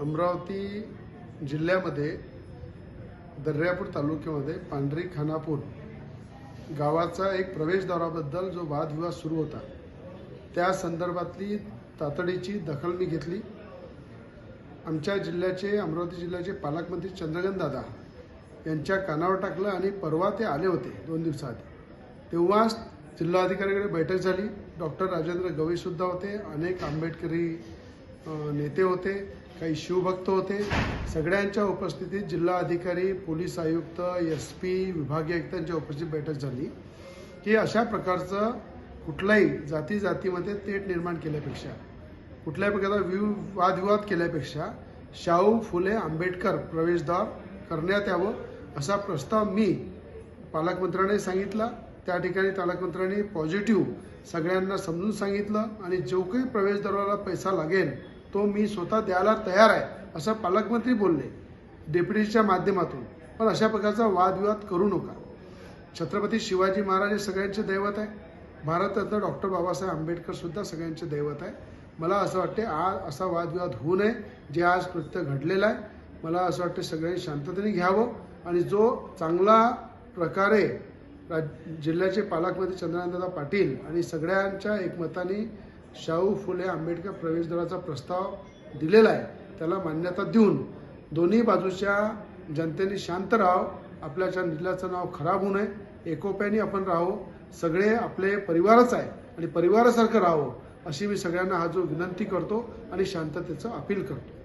अमरावती जिल्ह्यामध्ये दर्यापूर तालुक्यामध्ये पांढरी खानापूर गावाचा एक प्रवेशद्वाराबद्दल जो वादविवाद सुरू होता त्या संदर्भातली तातडीची दखल मी घेतली. आमच्या जिल्ह्याचे अमरावती जिल्ह्याचे पालकमंत्री चंद्रकांत दादा यांच्या कानावर टाकलं आणि परवा ते आले होते दोन दिवसाआधी. तेव्हाच जिल्हाधिकाऱ्याकडे बैठक झाली. डॉक्टर राजेंद्र गवईसुद्धा होते अनेक आंबेडकरी नेते होते. काही शिवभक्त होते. सगळ्यांच्या उपस्थितीत जिल्हा अधिकारी पोलीस आयुक्त एस पी विभागीय आयुक्तांच्या उपस्थित बैठक झाली. की अशा प्रकारचं कुठल्याही जाती जातीमध्ये तेट निर्माण केल्यापेक्षा कुठल्याही प्रकारचा विव वादविवाद केल्यापेक्षा शाहू फुले आंबेडकर प्रवेशद्वार करण्यात यावं असा प्रस्ताव मी पालकमंत्र्यांनी सांगितला. त्या ठिकाणी पालकमंत्र्यांनी पॉझिटिव्ह सगळ्यांना समजून सांगितलं आणि जो काही प्रवेशद्वाराला पैसा लागेल तो मी स्वतः द्यायला तयार आहे असं पालकमंत्री बोलले डेप्युटीच्या माध्यमातून. पण अशा प्रकारचा वादविवाद करू नका. छत्रपती शिवाजी महाराज हे सगळ्यांचे दैवत आहे. भारतरत्न डॉक्टर बाबासाहेब आंबेडकर सुद्धा सगळ्यांचे दैवत आहे. मला असं वाटते आज असा वादविवाद होऊ नये जे आज कृत्य घडलेलं आहे. मला असं वाटते सगळ्यांनी शांततेने घ्यावं आणि जो चांगला प्रकारे राज जिल्ह्याचे पालकमंत्री चंद्रकांतदादा पाटील आणि सगळ्यांच्या एकमताने शाहू फुले आंबेडकर प्रवेशद्वाराचा प्रस्ताव दिलेला आहे. त्याला मान्यता देऊन दोन्ही बाजूच्या जनतेने शांत राहावं. आपल्याच्या जिल्ह्याचं नाव खराब होऊ नये. एकोप्याने आपण राहो सगळे आपले परिवारच आहे आणि परिवारासारखं राहावं अशी मी सगळ्यांना हा जो विनंती करतो आणि शांततेचं अपील करतो.